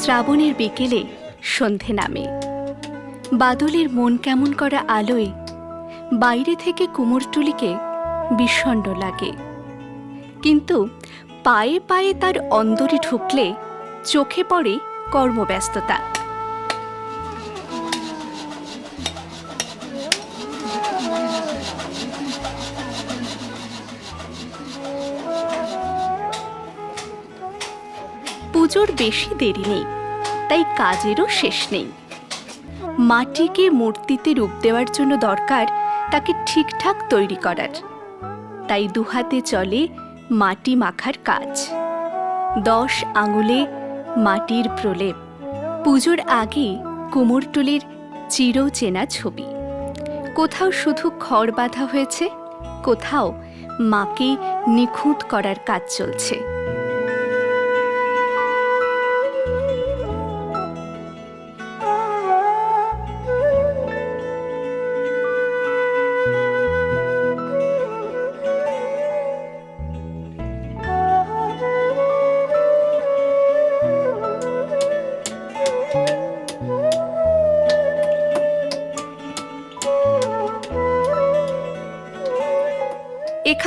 শ্রাবণের বিকেলে সন্ধে নামে। বাদলের মন কেমন করা আলোয় বাইরে থেকে কুমোরটুলিকে বিষণ্ণ লাগে। কিন্তু পায়ে পায়ে তার অন্দরে ঢুকলে চোখে পড়ে কর্মব্যস্ততা। পুজোর বেশি দেরি নেই, তাই কাজেরও শেষ নেই। মাটিকে মূর্তিতে রূপ দেওয়ার জন্য দরকার তাকে ঠিকঠাক তৈরি করার। তাই দুহাতে চলে মাটি মাখার কাজ। দশ আঙুলে মাটির প্রলেপ। পুজোর আগে কুমোরটুলির চিরচেনা ছবি। কোথাও শুধু খড় বাঁধা হয়েছে, কোথাও মাকে নিখুঁত করার কাজ চলছে।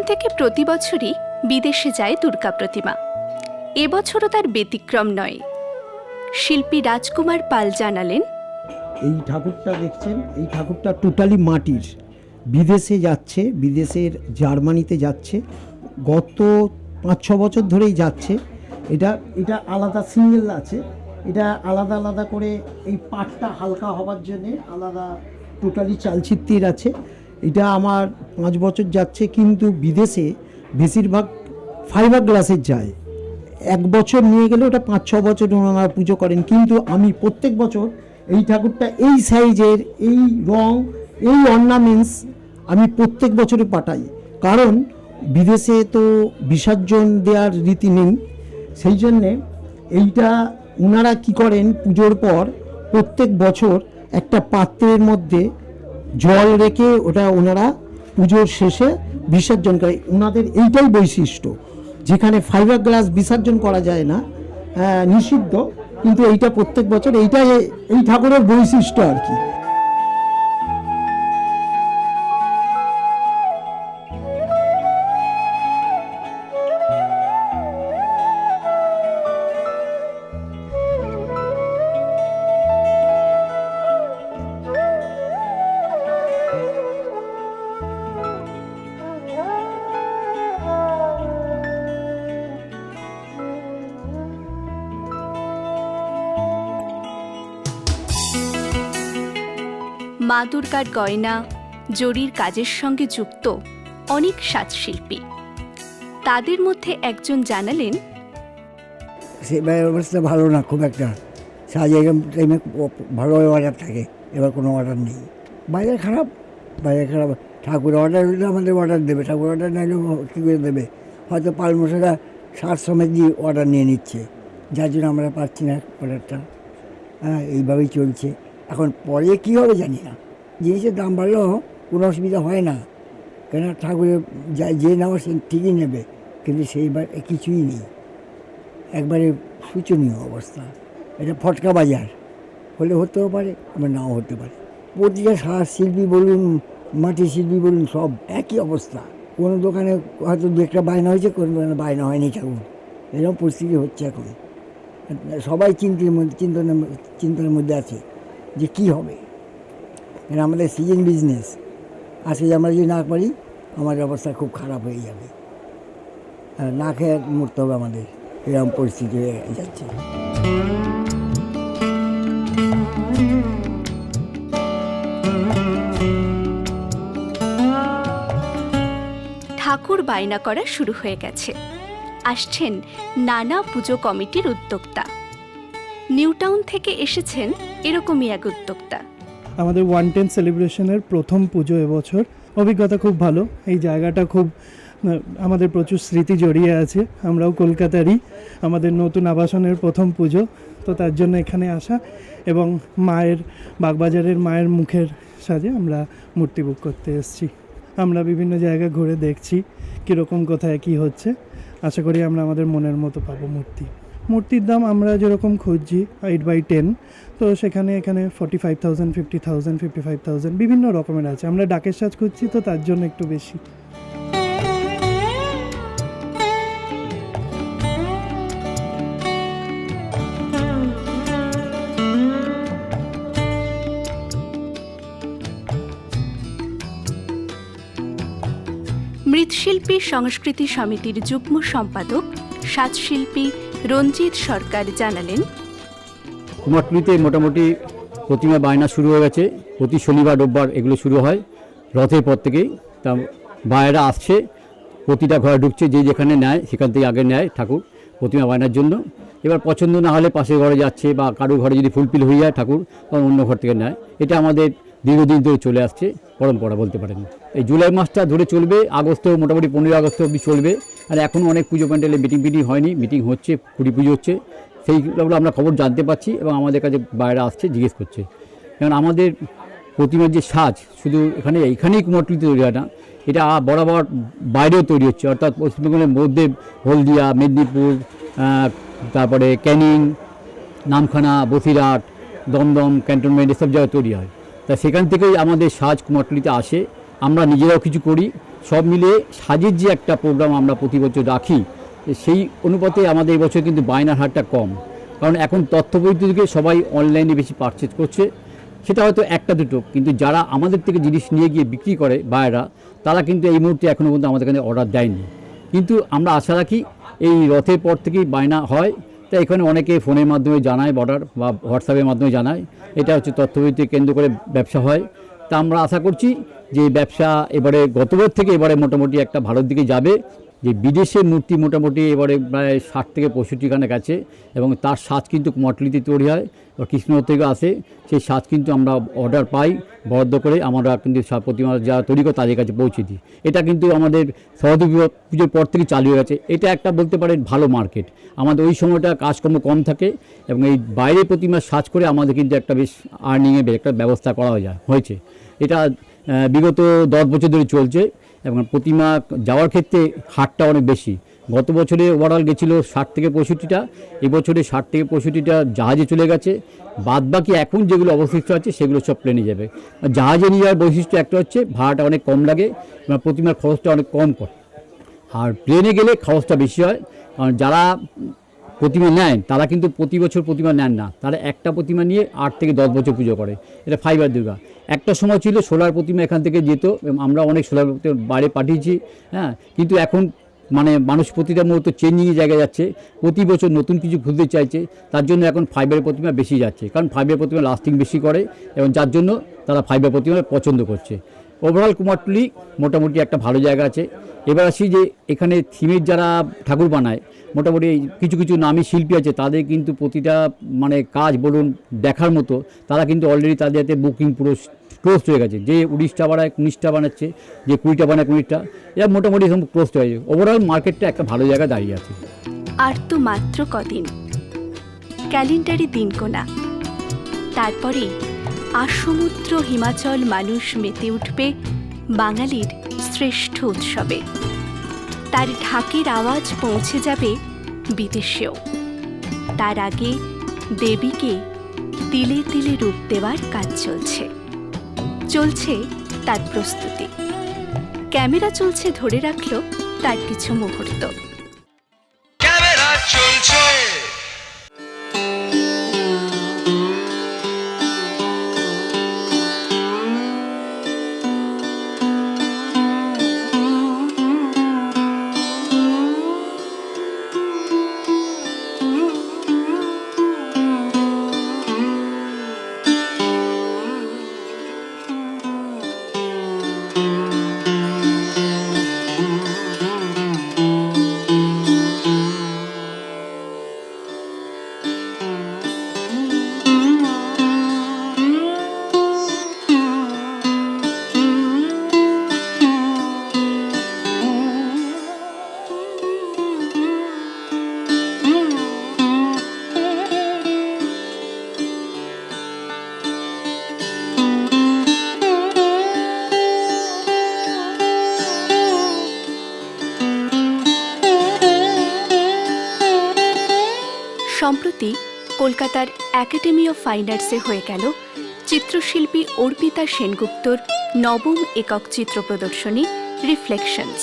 এখান থেকে প্রতি বছরই বিদেশে যায় দুর্গা প্রতিমা। এবছরও তার ব্যতিক্রম নয়। শিল্পী রাজকুমার পাল জানালেন, এই ঠাকুরটা দেখছেন, এই ঠাকুরটা টোটালি মাটির। বিদেশে যাচ্ছে, বিদেশের জার্মানিতে যাচ্ছে, গত পাঁচ ছ বছর ধরেই যাচ্ছে। এটা এটা আলাদা সিঙ্গেল আছে। এটা আলাদা আলাদা করে এই পাটটা হালকা হওয়ার জন্যে আলাদা টোটালি চালচিত্রের আছে। এটা আমার পাঁচ বছর যাচ্ছে, কিন্তু বিদেশে বেশিরভাগ ফাইবার গ্লাসের যায়। এক বছর নিয়ে গেলে ওটা পাঁচ, ছ বছর ওনারা পুজো করেন, কিন্তু আমি প্রত্যেক বছর এই ঠাকুরটা, এই সাইজের, এই রং, এই অর্নামেন্টস আমি প্রত্যেক বছরে পাঠাই। কারণ বিদেশে তো বিসর্জন দেওয়ার রীতি নেই, সেই জন্যে এইটা ওনারা কি করেন, পুজোর পর প্রত্যেক বছর একটা পাত্রের মধ্যে জল রেখে ওটা ওনারা পুজোর শেষে বিসর্জন করে। ওনাদের এইটাই বৈশিষ্ট্য। যেখানে ফাইবার গ্লাস বিসর্জন করা যায় না নিষিদ্ধ, কিন্তু এইটা প্রত্যেক বছর, এইটাই, এই ঠাকুরের বৈশিষ্ট্য আর কি। মা দুর্গার গয়না, জরির কাজের সঙ্গে যুক্ত অনেক সাজশিল্পী। তাদের মধ্যে একজন জানালেন অবস্থা ভালো না, খুব একটা সাজ টাইমে ভালো অর্ডার থাকে, এবার কোনো অর্ডার নেই। বাজার খারাপ বাজার খারাপ, ঠাকুর অর্ডার হলে আমাদের অর্ডার দেবে, ঠাকুর অর্ডার না হলে কী করে দেবে? হয়তো পালমশারা সার সমেত দিয়ে অর্ডার নিয়ে নিচ্ছে, যার জন্য আমরা পাচ্ছি না অর্ডারটা হ্যাঁ এইভাবেই চলছে। এখন পরে কী হবে জানি না। জিনিসের দাম বাড়লেও কোনো অসুবিধা হয় না। কেন ঠাকুরের যা, যে নেওয়া সে ঠিকই নেবে, কিন্তু সেইবার কিছুই নেই। একবারে শোচনীয় অবস্থা। এটা ফটকা বাজার। হলে হতেও পারে, আবার নাও হতে পারে। প্রতিটা সার শিল্পী বলুন মাটি শিল্পী বলুন, সব একই অবস্থা। কোনো দোকানে হয়তো দু একটা বায়না হয়েছে, কোনো দোকানে বায়না হয়নি ঠাকুর। এরকম পরিস্থিতি হচ্ছে এখন। সবাই চিন্তার মধ্যে, চিন্তনের চিন্তার মধ্যে আছে। যে কি হবে? কারণ আমাদের সিজন বিজনেস আজকে আমরা যদি না পারি, আমাদের অবস্থা খুব খারাপ হয়ে যাবে। না খেয়ে মরতে হবে আমাদের। এরকম পরিস্থিতি হয়ে যাচ্ছে। ঠাকুর বায়না করা শুরু হয়ে গেছে। আসছেন নানা পুজো কমিটির উদ্যোক্তা। নিউটাউন থেকে এসেছেন এরকমই এক উদ্যোক্তা। আমাদের ওয়ান টেন সেলিব্রেশনের প্রথম পুজো এবছর। অভিজ্ঞতা খুব ভালো। এই জায়গাটা খুব আমাদের প্রচুর স্মৃতি জড়িয়ে আছে। আমরাও কলকাতারই আমাদের নতুন আবাসনের প্রথম পুজো। তো তার জন্য এখানে আসা এবং মায়ের, বাগবাজারের মায়ের মুখের সাজে আমরা মূর্তি বুক করতে এসেছি। আমরা বিভিন্ন জায়গা ঘুরে দেখছি কীরকম, কোথায়, কী হচ্ছে। আশা করি আমরা আমাদের মনের মতো পাবো মূর্তি। মূর্তির দাম আমরা যেরকম খুঁজছি এইট বাই টেন তো সেখানে এখানে forty five thousand fifty thousand fifty five thousand বিভিন্ন রকমের আছে। আমরা ডাকের সাজ খুঁজছি তো তার জন্য একটু বেশি। মৃৎশিল্পী সংস্কৃতি সমিতির যুগ্ম সম্পাদক, সাজশিল্পী রঞ্জিত সরকার জানালেন। কুমারটুলিতে মোটামুটি প্রতিমা বায়না শুরু হয়ে গেছে। প্রতি শনিবার, রোববার এগুলো শুরু হয় রথের পর থেকেই। তা বায়েরা আসছে, প্রতিটা ঘরে ঢুকছে, যে যেখানে নেয় সেখান থেকে আগে নেয় ঠাকুর প্রতিমা বায়নার জন্য। এবার পছন্দ না হলে পাশের ঘরে যাচ্ছে বা কারও ঘরে যদি ফুলফিল হয়ে যায় ঠাকুর, তখন অন্য ঘর থেকে নেয়। এটা আমাদের দীর্ঘদিন ধরে চলে আসছে, পরম্পরা বলতে পারেন। এই জুলাই মাসটা ধরে চলবে, আগস্ট মোটামুটি পনেরোই আগস্ট অবধি চলবে। আর এখনও অনেক পুজো প্যান্ডেলে মিটিং ফিটিং হয়নি মিটিং হচ্ছে, কুড়ি পুজো হচ্ছে। সেইগুলো আমরা খবর জানতে পারছি এবং আমাদের কাছে বাইরে আসছে, জিজ্ঞেস করছে। কারণ আমাদের প্রতিমার যে সাজ, শুধু এখানে এখানেই কুমারটুলিতে তৈরি হয় না, এটা বরাবর বাইরেও তৈরি হচ্ছে। অর্থাৎ পশ্চিমবঙ্গের মধ্যে হলদিয়া, মেদিনীপুর তারপরে ক্যানিং, নামখানা, বসিরহাট, দমদম, ক্যান্টনমেন্ট, এসব জায়গায় তৈরি হয়। তা সেখান থেকেই আমাদের সাজ কুমারটুলিতে আসে। আমরা নিজেরাও কিছু করি। সব মিলে সাজের যে একটা প্রোগ্রাম আমরা প্রতি বছর রাখি, সেই অনুপাতে আমাদের এবছর কিন্তু বায়নার হারটা কম। কারণ এখন তথ্য প্রযুক্তিকে সবাই অনলাইনে বেশি পারচেজ করছে। সেটা হয়তো একটা দুটো, কিন্তু যারা আমাদের থেকে জিনিস নিয়ে গিয়ে বিক্রি করে বায়রা তারা কিন্তু এই মুহূর্তে এখনও পর্যন্ত আমাদের কাছে অর্ডার দেয়নি। কিন্তু আমরা আশা রাখি এই রথের পর থেকেই বায়না হয়। তাই এখানে অনেকে ফোনের মাধ্যমে জানায়, বর্ডার বা হোয়াটসঅ্যাপের মাধ্যমে জানায়। এটা হচ্ছে তথ্যভিত্তিক কেন্দ্র করে ব্যবসা হয়। তা আমরা আশা করছি যে ব্যবসা এবারে গতবার থেকে এবারে মোটামুটি একটা ভালোর দিকে যাবে। যে বিদেশের মূর্তি মোটামুটি এবারে প্রায় ষাট থেকে পঁয়ষট্টিখানে গেছে এবং তার সাজ কিন্তু কুমারটুলিতে তৈরি হয়, বা কৃষ্ণনগর থেকে আসে। সেই সাজ কিন্তু আমরা অর্ডার পাই, বরাদ্দ করে আমরা কিন্তু প্রতিমা যারা তৈরি করে তাদের কাছে পৌঁছে দিই। এটা কিন্তু আমাদের সরস্বতী পুজোর পর থেকে চালু হয়ে গেছে। এটা একটা বলতে পারেন ভালো মার্কেট। আমাদের ওই সময়টা কাজকর্ম কম থাকে এবং এই বাইরে প্রতিমা সাজ করে আমাদের কিন্তু একটা বেশ আর্নিংয়ের একটা ব্যবস্থা করা যায়, হয়েছে। এটা বিগত দশ বছর ধরে চলছে। এবং প্রতিমা যাওয়ার ক্ষেত্রে হারটা অনেক বেশি। গত বছরে ওভারঅল গেছিল ষাট থেকে পঁয়ষট্টিটা, এবছরে ষাট থেকে পঁয়ষট্টিটা জাহাজে চলে গেছে। বাদ বাকি এখন যেগুলো অবশিষ্ট আছে, সেগুলো সব প্লেনে যাবে। জাহাজে নিয়ে যাওয়ার বৈশিষ্ট্য একটা হচ্ছে, ভাড়াটা অনেক কম লাগে এবং প্রতিমার খরচটা অনেক কম করে আর প্লেনে গেলে খরচটা বেশি হয়। কারণ যারা প্রতিমা নেন তারা কিন্তু প্রতি বছর প্রতিমা নেন না। তারা একটা প্রতিমা নিয়ে আট থেকে দশ বছর পুজো করে। এটা ফাইবার দুর্গা। একটা সময় ছিল সোলার প্রতিমা এখান থেকে যেত আমরা অনেক সোলার বাইরে পাঠিয়েছি হ্যাঁ। কিন্তু এখন মানে মানুষ প্রতিটা মুহূর্ত চেঞ্জিংয়ের জায়গায় যাচ্ছে, প্রতি বছর নতুন কিছু খুঁজতে চাইছে, তার জন্য এখন ফাইবারের প্রতিমা বেশি যাচ্ছে। কারণ ফাইবারের প্রতিমা লাস্টিং বেশি করে, এবং যার জন্য তারা ফাইবার প্রতিমা পছন্দ করছে। ওভারঅল কুমারটুলি মোটামুটি একটা ভালো জায়গা আছে। এবার আসি যে এখানে থিমের যারা ঠাকুর বানায়, মোটামুটি কিছু কিছু নামী শিল্পী আছে, তাদের কিন্তু প্রতিটা মানে কাজ বলুন দেখার মতো, তারা কিন্তু অলরেডি তাদের হাতে বুকিং পুরো ক্লোজ হয়ে গেছে। যে উনিশটা বানায়, উনিশটা বানাচ্ছে, যে কুড়িটা বানায়, কুড়িটা, এরা মোটামুটি সব ক্লোজ হয়ে গেছে। ওভারঅল মার্কেটটা একটা ভালো জায়গায় দাঁড়িয়ে আছে। আর তো মাত্র কদিন। ক্যালেন্ডারে দিন গোনা তারপরেই আসমুদ্র হিমাচল মানুষ মেতে উঠবে বাঙালির শ্রেষ্ঠ উৎসবে। তার ঢাকের আওয়াজ পৌঁছে যাবে বিদেশেও। তার আগে দেবীকে তিলে তিলে রূপ দেওয়ার কাজ চলছে। চলছে তার প্রস্তুতি। ক্যামেরা চলছে ধরে রাখল তার কিছু মুহূর্ত। সম্প্রতি কলকাতার একাডেমি অফ ফাইন আর্টসে হয়ে গেল চিত্রশিল্পী অর্পিতা সেনগুপ্তর নবম একক চিত্র প্রদর্শনী রিফ্লেকশনস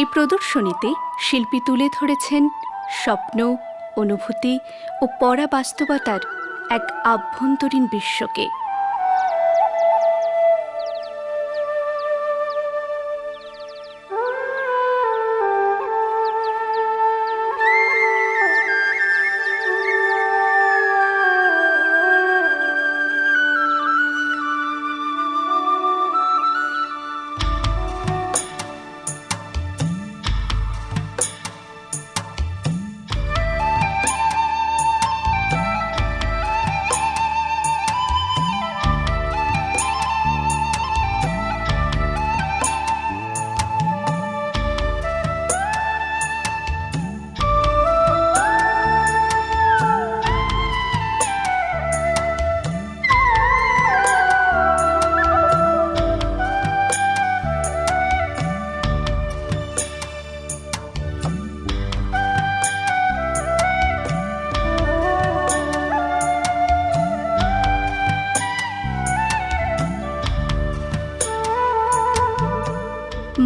এই প্রদর্শনীতে শিল্পী তুলে ধরেছেন স্বপ্ন অনুভূতি ও পরা বাস্তবতার এক আভ্যন্তরীণ বিশ্বকে।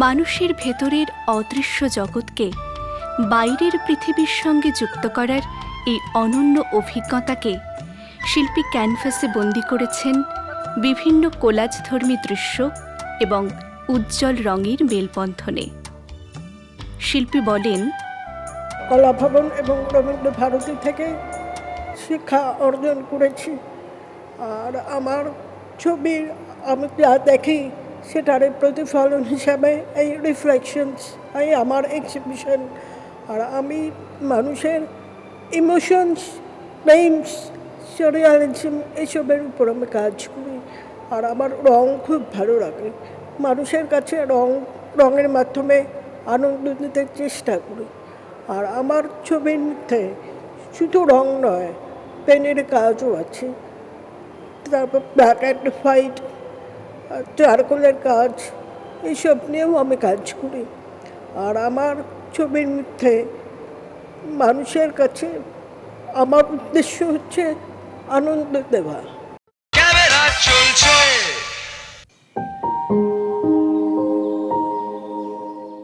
মানুষের ভেতরের অদৃশ্য জগৎকে বাইরের পৃথিবীর সঙ্গে যুক্ত করার এই অনন্য অভিজ্ঞতাকে শিল্পী ক্যানভাসে বন্দি করেছেন বিভিন্ন কোলাজধর্মী দৃশ্য এবং উজ্জ্বল রঙের মেলবন্ধনে। শিল্পী বলেন, কলাভবন এবং রবীন্দ্র ভারতী থেকে শিক্ষা অর্জন করেছি। আর আমার ছবির আমি যা দেখি সেটার প্রতিফলন হিসাবে এই রিফ্লেকশনস এই আমার এক্সিবিশন আর আমি মানুষের ইমোশনস পেইন্টস সিরিয়ালিজম এসবের উপর আমি কাজ করি। আর আমার রং খুব ভালো লাগে। মানুষের কাছে রং, রঙের মাধ্যমে আনন্দ দিতে চেষ্টা করি। আর আমার ছবির মধ্যে শুধু রং নয় পেনের কাজও আছে। তারপর ব্ল্যাক অ্যান্ড হোয়াইট চারকোলের কাজ এইসব নিয়েও আমি কাজ করি। আর আমার ছবির মধ্যে মানুষের কাছে আমার উদ্দেশ্য হচ্ছে আনন্দ দেওয়া।